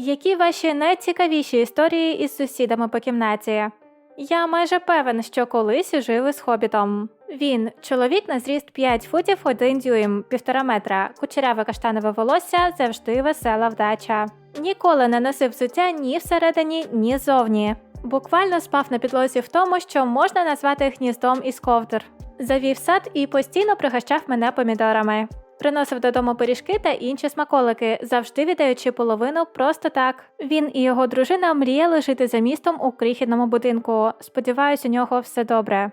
Які ваші найцікавіші історії із сусідами по кімнаті? Я майже певен, що колись жив із хобітом. Він чоловік на зріст 5 футів 1 дюйм, півтора метра, кучеряве каштанове волосся, завжди весела вдача. Ніколи не носив взуття ні всередині, ні зовні. Буквально спав на підлозі в тому, що можна назвати гніздом із ковдр. Завів сад і постійно пригощав мене помідорами. Приносив додому пиріжки та інші смаколики, завжди віддаючи половину просто так. Він і його дружина мріяли жити за містом у крихітному будинку. Сподіваюсь, у нього все добре.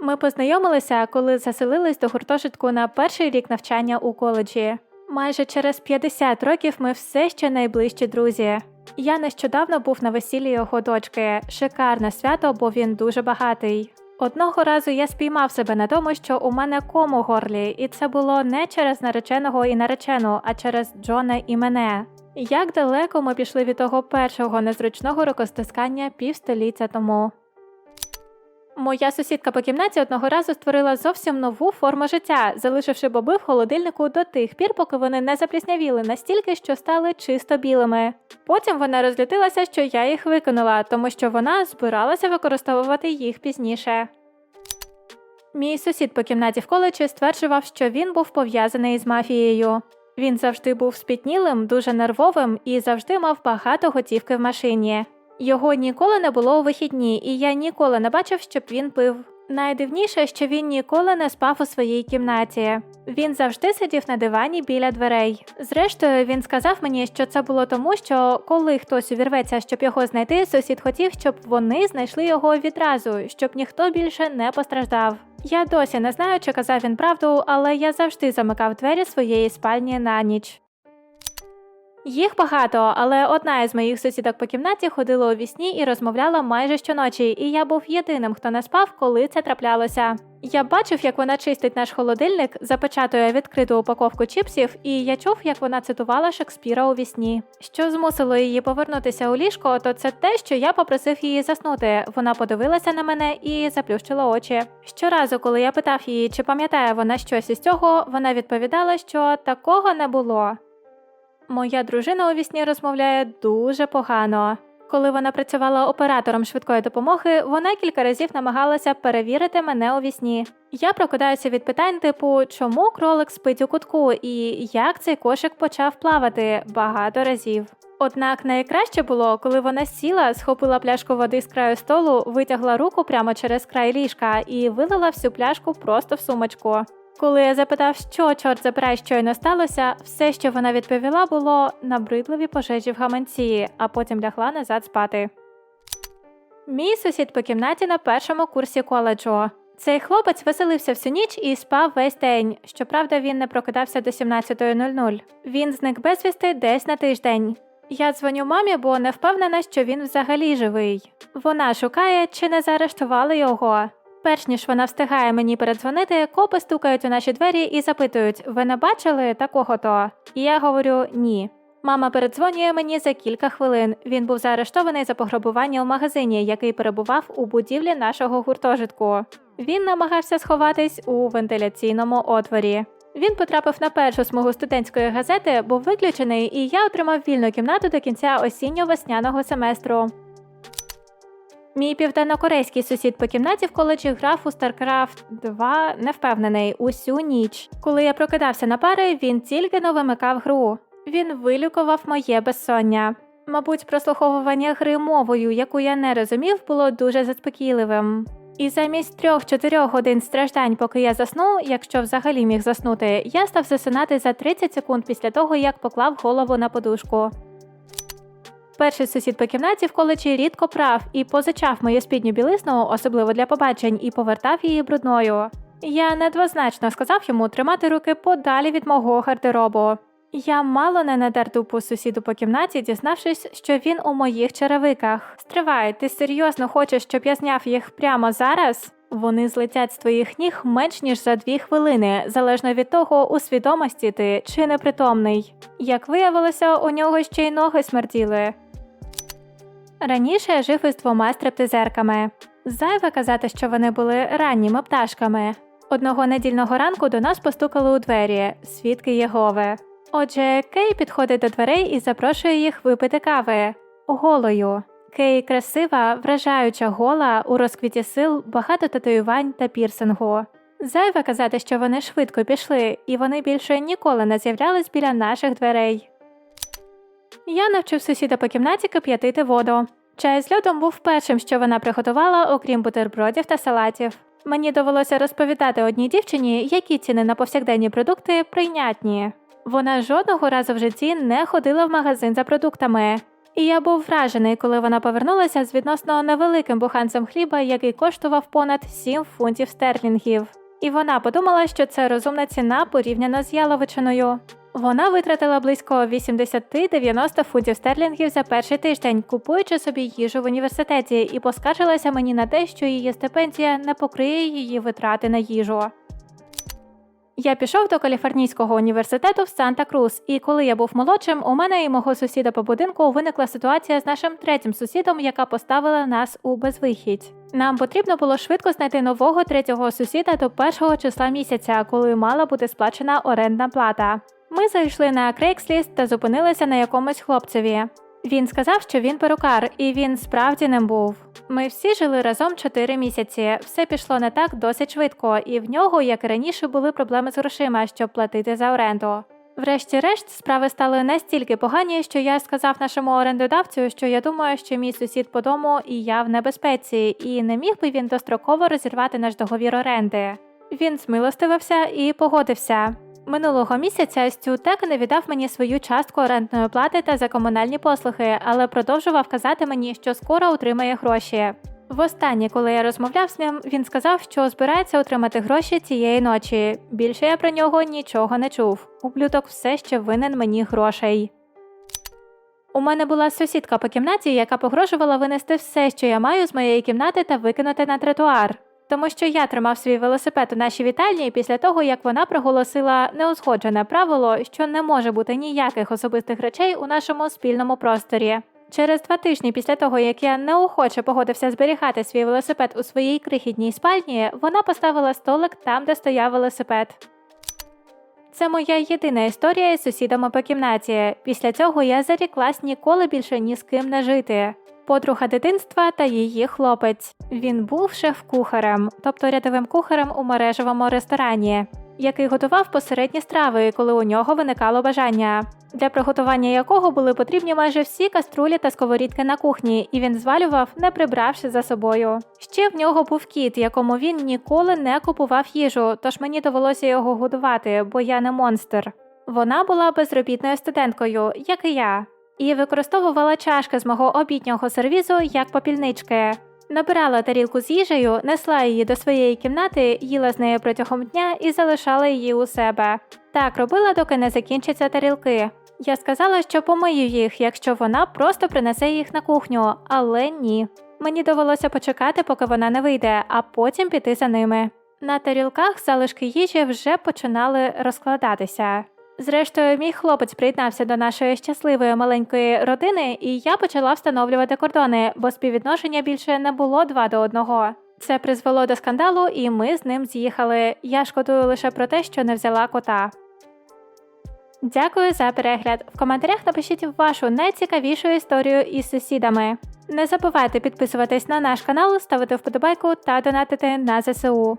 Ми познайомилися, коли заселились до гуртожитку на перший рік навчання у коледжі. Майже через 50 років ми все ще найближчі друзі. Я нещодавно був на весіллі його дочки. Шикарне свято, бо він дуже багатий. Одного разу я спіймав себе на тому, що у мене ком у горлі, і це було не через нареченого і наречену, а через Джона і мене. Як далеко ми пішли від того першого незручного рукостискання півстоліття тому. Моя сусідка по кімнаті одного разу створила зовсім нову форму життя, залишивши боби в холодильнику до тих пір, поки вони не запліснявіли настільки, що стали чисто білими. Потім вона розлютилася, що я їх викинула, тому що вона збиралася використовувати їх пізніше. Мій сусід по кімнаті в коледжі стверджував, що він був пов'язаний з мафією. Він завжди був спітнілим, дуже нервовим і завжди мав багато готівки в машині. Його ніколи не було у вихідні, і я ніколи не бачив, щоб він пив. Найдивніше, що він ніколи не спав у своїй кімнаті. Він завжди сидів на дивані біля дверей. Зрештою, він сказав мені, що це було тому, що коли хтось увірветься, щоб його знайти, сусід хотів, щоб вони знайшли його відразу, щоб ніхто більше не постраждав. Я досі не знаю, чи казав він правду, але я завжди замикав двері своєї спальні на ніч. Їх багато, але одна із моїх сусідок по кімнаті ходила у вісні і розмовляла майже щоночі, і я був єдиним, хто не спав, коли це траплялося. Я бачив, як вона чистить наш холодильник, запечатує відкриту упаковку чіпсів, і я чув, як вона цитувала Шекспіра у вісні. Що змусило її повернутися у ліжко, то це те, що я попросив її заснути. Вона подивилася на мене і заплющила очі. Щоразу, коли я питав її, чи пам'ятає вона щось із цього, вона відповідала, що такого не було. Моя дружина у вісні розмовляє дуже погано. Коли вона працювала оператором швидкої допомоги, вона кілька разів намагалася перевірити мене у вісні. Я прокидаюся від питань, типу, чому кролик спить у кутку і як цей кошик почав плавати багато разів. Однак найкраще було, коли вона сіла, схопила пляшку води з краю столу, витягла руку прямо через край ліжка і вилила всю пляшку просто в сумочку. Коли я запитав, що чорт забирай щойно сталося, все, що вона відповіла, було набридливі пожежі в гаманці, а потім лягла назад спати. Мій сусід по кімнаті на першому курсі коледжу. Цей хлопець веселився всю ніч і спав весь день. Щоправда, він не прокидався до 17.00. Він зник безвісти десь на тиждень. Я дзвоню мамі, бо не впевнена, що він взагалі живий. Вона шукає, чи не заарештували його. Перш ніж вона встигає мені передзвонити, копи стукають у наші двері і запитують: ви не бачили такого то? І я говорю ні. Мама передзвонює мені за кілька хвилин. Він був заарештований за пограбування у магазині, який перебував у будівлі нашого гуртожитку. Він намагався сховатись у вентиляційному отворі. Він потрапив на першу смугу студентської газети, був виключений, і я отримав вільну кімнату до кінця осінньо-весняного семестру. Мій південнокорейський сусід по кімнаті в коледжі грав у StarCraft 2 не впевнений усю ніч. Коли я прокидався на пари, він тільки но вимикав гру. Він вилікував моє безсоння. Мабуть, прослуховування гри мовою, яку я не розумів, було дуже заспокійливим. І замість трьох-чотирьох годин страждань, поки я засну, якщо взагалі міг заснути, я став засинати за 30 секунд після того, як поклав голову на подушку. Перший сусід по кімнаті в коледжі рідко прав і позичав мою спідню білизну, особливо для побачень, і повертав її брудною. Я недвозначно сказав йому тримати руки подалі від мого гардеробу. Я мало не надер дупу сусіду по кімнаті, дізнавшись, що він у моїх черевиках. Стривай, ти серйозно хочеш, щоб я зняв їх прямо зараз? Вони злетять з твоїх ніг менш ніж за дві хвилини, залежно від того, у свідомості ти чи непритомний. Як виявилося, у нього ще й ноги смерділи. Раніше я жив із двома стриптизерками. Зайве казати, що вони були ранніми пташками. Одного недільного ранку до нас постукали у двері свідки Єгови. Отже, Кей підходить до дверей і запрошує їх випити кави голою. Кей красива, вражаюча гола, у розквіті сил, багато татуювань та пірсингу. Зайве казати, що вони швидко пішли, і вони більше ніколи не з'являлись біля наших дверей. Я навчив сусіда по кімнаті кип'ятити воду. Чай з льодом був першим, що вона приготувала, окрім бутербродів та салатів. Мені довелося розповідати одній дівчині, які ціни на повсякденні продукти прийнятні. Вона жодного разу в житті не ходила в магазин за продуктами. І я був вражений, коли вона повернулася з відносно невеликим буханцем хліба, який коштував понад 7 фунтів стерлінгів. І вона подумала, що це розумна ціна порівняно з яловичиною. Вона витратила близько 80-90 фунтів стерлінгів за перший тиждень, купуючи собі їжу в університеті, і поскаржилася мені на те, що її стипендія не покриє її витрати на їжу. Я пішов до Каліфорнійського університету в Санта-Крус, і коли я був молодшим, у мене і мого сусіда по будинку виникла ситуація з нашим третім сусідом, яка поставила нас у безвихідь. Нам потрібно було швидко знайти нового третього сусіда до першого числа місяця, коли мала бути сплачена орендна плата. Ми зайшли на Craigslist та зупинилися на якомусь хлопцеві. Він сказав, що він перукар, і він справді ним був. Ми всі жили разом 4 місяці. Все пішло не так досить швидко, і в нього, як і раніше, були проблеми з грошима, щоб платити за оренду. Врешті-решт, справи стали настільки погані, що я сказав нашому орендодавцю, що я думаю, що мій сусід по дому і я в небезпеці, і не міг би він достроково розірвати наш договір оренди. Він змилостивився і погодився. Минулого місяця Стю так і не віддав мені свою частку орендної плати та за комунальні послуги, але продовжував казати мені, що скоро отримає гроші. Востаннє, коли я розмовляв з ним, він сказав, що збирається отримати гроші цієї ночі. Більше я про нього нічого не чув. Ублюдок все ще винен мені грошей. У мене була сусідка по кімнаті, яка погрожувала винести все, що я маю з моєї кімнати та викинути на тротуар. Тому що я тримав свій велосипед у нашій вітальні після того, як вона проголосила неузгоджене правило, що не може бути ніяких особистих речей у нашому спільному просторі. Через два тижні після того, як я неохоче погодився зберігати свій велосипед у своїй крихітній спальні, вона поставила столик там, де стояв велосипед. Це моя єдина історія із сусідами по кімнаті. Після цього я заріклась ніколи більше ні з ким не жити. Подруга дитинства та її хлопець. Він був шеф-кухарем, тобто рядовим кухарем у мережевому ресторані, який готував посередні страви, коли у нього виникало бажання, для приготування якого були потрібні майже всі каструлі та сковорідки на кухні, і він звалював, не прибравши за собою. Ще в нього був кіт, якому він ніколи не купував їжу, тож мені довелося його годувати, бо я не монстр. Вона була безробітною студенткою, як і я і використовувала чашки з мого обіднього сервізу як попільнички. Набирала тарілку з їжею, несла її до своєї кімнати, їла з нею протягом дня і залишала її у себе. Так робила, доки не закінчаться тарілки. Я сказала, що помию їх, якщо вона просто принесе їх на кухню, але ні. Мені довелося почекати, поки вона не вийде, а потім піти за ними. На тарілках залишки їжі вже починали розкладатися. Зрештою, мій хлопець приєднався до нашої щасливої маленької родини, і я почала встановлювати кордони, бо співвідношення більше не було два до одного. Це призвело до скандалу, і ми з ним з'їхали. Я шкодую лише про те, що не взяла кота. Дякую за перегляд. В коментарях напишіть вашу найцікавішу історію із сусідами. Не забувайте підписуватись на наш канал, ставити вподобайку та донатити на ЗСУ.